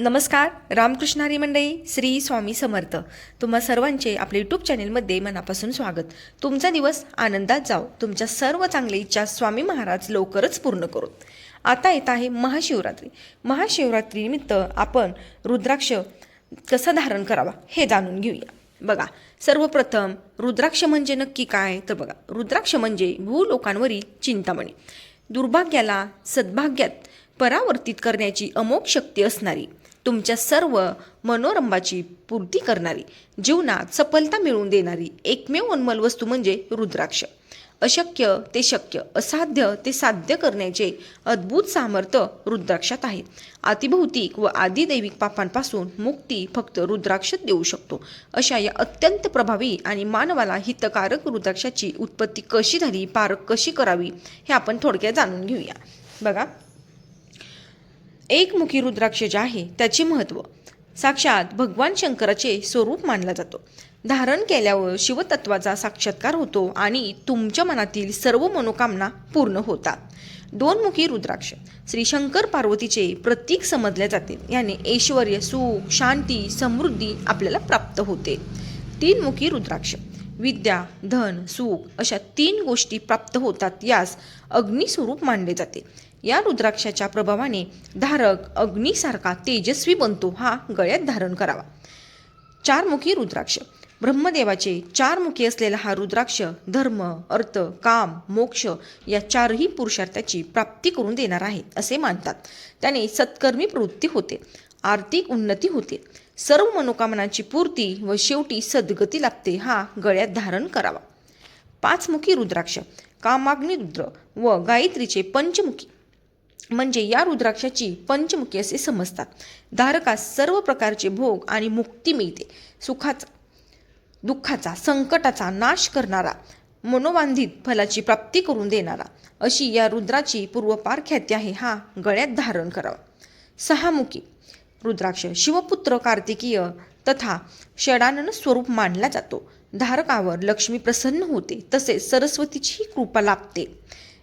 नमस्कार रामकृष्णारी मंडळी श्री स्वामी समर्थ. तुम्हा सर्वांचे आपल्या यूट्यूब चॅनेलमध्ये मनापासून स्वागत. तुमचा दिवस आनंदात जाओ तुमच्या सर्व चांगल्या इच्छा स्वामी महाराज लवकरच पूर्ण करू आता येत आहे महाशिवरात्री. महाशिवरात्रीनिमित्त आपण रुद्राक्ष कसं धारण करावा हे जाणून घेऊया. बघा सर्वप्रथम रुद्राक्ष म्हणजे नक्की काय? तर बघा रुद्राक्ष म्हणजे भूलोकांवरील चिंतामणी. दुर्भाग्याला सद्भाग्यात परावर्तित करण्याची अमोघ शक्ती असणारी. तुमच्या सर्व मनोरंभाची पूर्ती करणारी जीवनात सफलता मिळवून देणारी एकमेव अनमल वस्तू म्हणजे रुद्राक्ष. अशक्य ते शक्य असाध्य ते साध्य करण्याचे अद्भुत सामर्थ्य रुद्राक्षात आहे. अतिभौतिक व आदिदैविक पापांपासून मुक्ती फक्त रुद्राक्षात देऊ शकतो. अशा या अत्यंत प्रभावी आणि मानवाला हितकारक रुद्राक्षाची उत्पत्ती कशी झाली पारख कशी करावी हे आपण थोडक्यात जाणून घेऊया. बघा एकमुखी रुद्राक्ष जे आहे त्याचे महत्त्व साक्षात भगवान शंकराचे स्वरूप मानला जातो. धारण केल्यावर शिवतत्वाचा साक्षात्कार होतो आणि तुमच्या मनातील सर्व मनोकामना पूर्ण होतात. दोनमुखी रुद्राक्ष श्री शंकर पार्वतीचे प्रतीक समजले जाते याने ऐश्वर सुख शांती समृद्धी आपल्याला प्राप्त होते. तीनमुखी रुद्राक्ष विद्या धन सुख अशा तीन गोष्टी प्राप्त होतात यास अग्निस्वरूप मानले जाते. या रुद्राक्षाच्या प्रभावाने धारक अग्नीसारखा तेजस्वी बनतो हा गळ्यात धारण करावा. चारमुखी रुद्राक्ष. ब्रह्मदेवाचे चार मुखी असलेला हा रुद्राक्ष धर्म अर्थ काम मोक्ष या चारही पुरुषार्थाची प्राप्ती करून देणार आहे असे मानतात. त्याने सत्कर्मी प्रवृत्ती होते आर्थिक उन्नती होते. सर्व मनोकामनांची पूर्ती व शेवटी सद्गती लाभते हा गळ्यात धारण करावा. पाचमुखी रुद्राक्ष. कामाग्नी रुद्र व गायत्रीचे पंचमुखी. म्हणजे या रुद्राक्षाची पंचमुखी असे समजतात. धारकास सर्व प्रकारचे भोग आणि मुक्ती मिळते. सुखाचा दुःखाचा संकटाचा नाश करणारा मनोबांधित फलाची प्राप्ती करून देणारा अशी या रुद्राची पूर्वपार ख्याती आहे हा गळ्यात धारण करावा. सहामुखी रुद्राक्ष शिवपुत्र कार्तिकीय तथा षडानन स्वरूप मानला जातो. धारकावर लक्ष्मी प्रसन्न होते तसेच सरस्वतीचीही कृपा लाभते.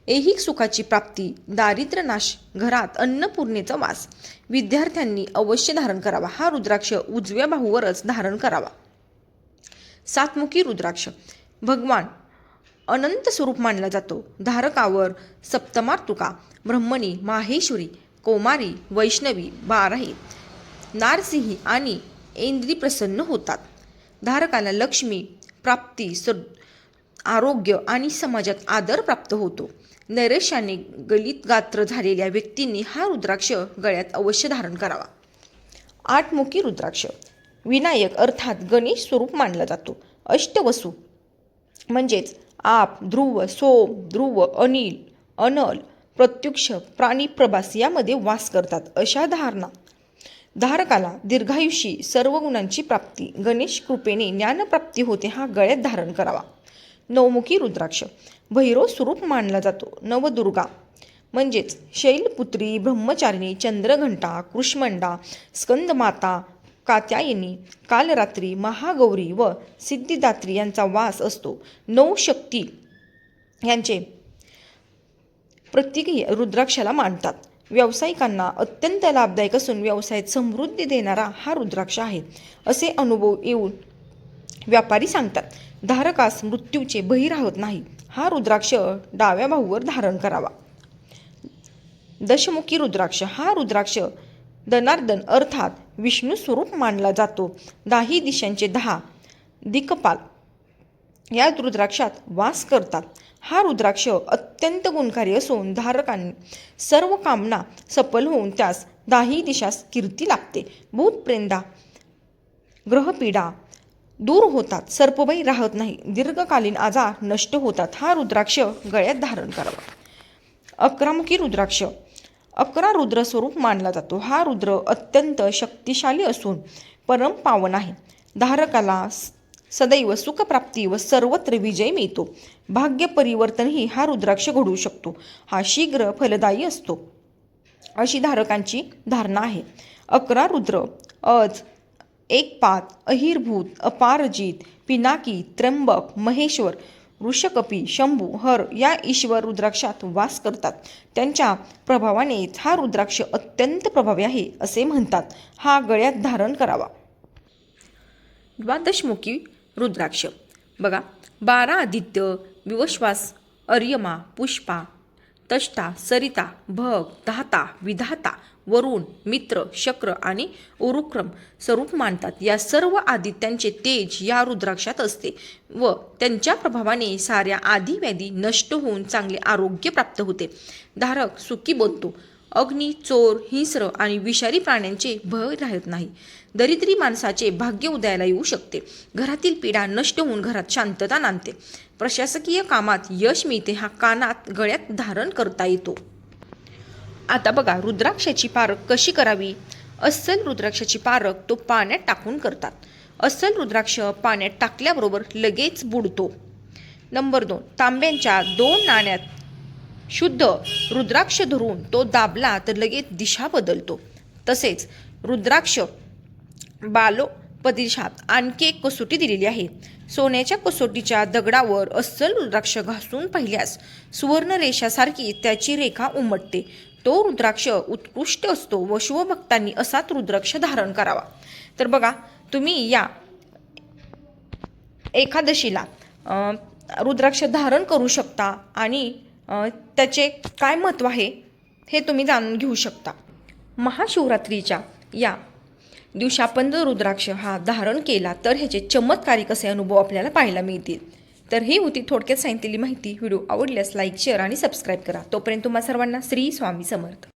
ऐहिक सुखाची प्राप्ती दारिद्र्य नाश घरात अन्नपूर्णेचा वास. विद्यार्थ्यांनी अवश्य धारण करावा. हा रुद्राक्ष उजव्या बाहूवरच धारण करावा. सातमुखी रुद्राक्ष. भगवान अनंत स्वरूप मानला जातो. धारकावर सप्तमार्तुका ब्रह्मणी माहेश्वरी कोमारी वैष्णवी बाराही नारसिंही आणि ऐंद्री प्रसन्न होतात. धारकाला लक्ष्मी प्राप्ती स आरोग्य आणि समाजात आदर प्राप्त होतो. नैरेशाने गलित गात्र झालेल्या व्यक्तींनी हा रुद्राक्ष गळ्यात अवश्य धारण करावा. आठमुखी रुद्राक्ष. विनायक अर्थात गणेश स्वरूप मानला जातो. अष्टवसू. म्हणजेच आप ध्रुव सोम ध्रुव अनिल अनल प्रत्युक्ष प्राणी प्रभास यामध्ये वास करतात अशा धारणा. धारकाला दीर्घायुषी सर्व गुणांची प्राप्ती. गणेश कृपेने ज्ञानप्राप्ती होते हा गळ्यात धारण करावा. नवमुखी रुद्राक्ष. भैरव स्वरूप मानला जातो. नवदुर्गा. म्हणजेच शैलपुत्री ब्रह्मचारिणी चंद्रघंटा कृष्मंडा स्कंदमाता कात्यायनी कालरात्री महागौरी व सिद्धिदात्री यांचा वास असतो. नऊ शक्ती यांचे प्रत्येक रुद्राक्षाला मानतात. व्यावसायिकांना अत्यंत लाभदायक असून व्यवसायात समृद्धी देणारा हा रुद्राक्ष आहे. असे अनुभव येऊन व्यापारी सांगतात. धारकास मृत्यूचे बही राहत नाही. हा रुद्राक्ष डाव्या बाहूवर धारण करावा. दशमुखी रुद्राक्ष हा रुद्राक्ष दनार्दन अर्थात विष्णू स्वरूप मानला जातो. दाही दिशांचे दहा दिकपाल या रुद्राक्षात वास करतात. हा रुद्राक्ष अत्यंत गुणकारी असून धारकांनी सर्व कामना सफल होऊन त्यास दाही दिशास कीर्ती लागते. भूतप्रेंदा ग्रहपीडा दूर होतात सर्पभय राहत नाही दीर्घकालीन आजार नष्ट होतात हा रुद्राक्ष गळ्यात धारण करावा. अकरामुखी रुद्राक्ष. अकरा रुद्र स्वरूप मानला जातो. हा रुद्र अत्यंत शक्तिशाली असून परम पावन आहे. धारकाला सदैव सुखप्राप्ती व सर्वत्र विजय मिळतो. भाग्य परिवर्तनही हा रुद्राक्ष घडवू शकतो. हा शीघ्र फलदायी असतो. अशी धारकांची धारणा आहे. अकरा रुद्र. अज एकपात अहिरभूत अपारजित पिनाकी त्र्यंबक महेश्वर ऋषकपी शंभू हर या ईश्वर रुद्राक्षात वास करतात. त्यांच्या प्रभावानेच हा रुद्राक्ष अत्यंत प्रभावी आहे असे म्हणतात. हा गळ्यात धारण करावा. द्वादशमुखी रुद्राक्ष. बघा बारा आदित्य विवश्वास अर्यमा पुष्पा तष्टा सरिता भग धाता विधाता वरुण मित्र शक्र आणि उरुक्रम स्वरूप मानतात. या सर्व आदित्यांचे तेज या रुद्राक्षात असते व त्यांच्या प्रभावाने साऱ्या आधी व्याधी नष्ट होऊन चांगले आरोग्य प्राप्त होते. धारक सुखी बनतो. अग्नी चोर हिंस्र आणि विषारी प्राण्यांचे भय राहत नाही. दरिद्री माणसाचे भाग्य उदयाला येऊ शकते. घरातील पीडा नष्ट होऊन घरात शांतता नांदते. प्रशासकीय कामात यश मिळते हा कानात गळ्यात धारण करता येतो. आता बघा रुद्राक्षाची पारख कशी करावी? अस्सल रुद्राक्षाची पारख तो पाण्यात टाकून करतात. अस्सल रुद्राक्ष पाण्यात टाकल्याबरोबर लगेच बुडतो. नंबर दोन तांब्यांच्या दोन नाण्यात शुद्ध रुद्राक्ष धरून तो दाबला तर लगेच दिशा बदलतो. तसेच रुद्राक्ष बालो पदिशात आणखी एक कसोटी दिलेली आहे. सोन्याच्या कसोटीच्या दगडावर अस्सल रुद्राक्ष घासून पाहिल्यास सुवर्णरेषासारखी त्याची रेखा उमटते. तो रुद्राक्ष उत्कृष्ट असतो व शिवभक्तांनी असाच रुद्राक्ष धारण करावा. तर बघा तुम्ही या एकादशीला रुद्राक्ष धारण करू शकता आणि त्याचे काय महत्त्व आहे हे तुम्ही जाणून घेऊ शकता. महाशिवरात्रीच्या या दिवशी आपण जर रुद्राक्ष हा धारण केला तर ह्याचे चमत्कारिक असे अनुभव आपल्याला पाहायला मिळतील? तर ही होती थोडक्यात सांगितलेली माहिती. व्हिडिओ आवडल्यास लाईक शेअर आणि सबस्क्राईब करा. तोपर्यंत तुम्हा सर्वांना श्री स्वामी समर्थ.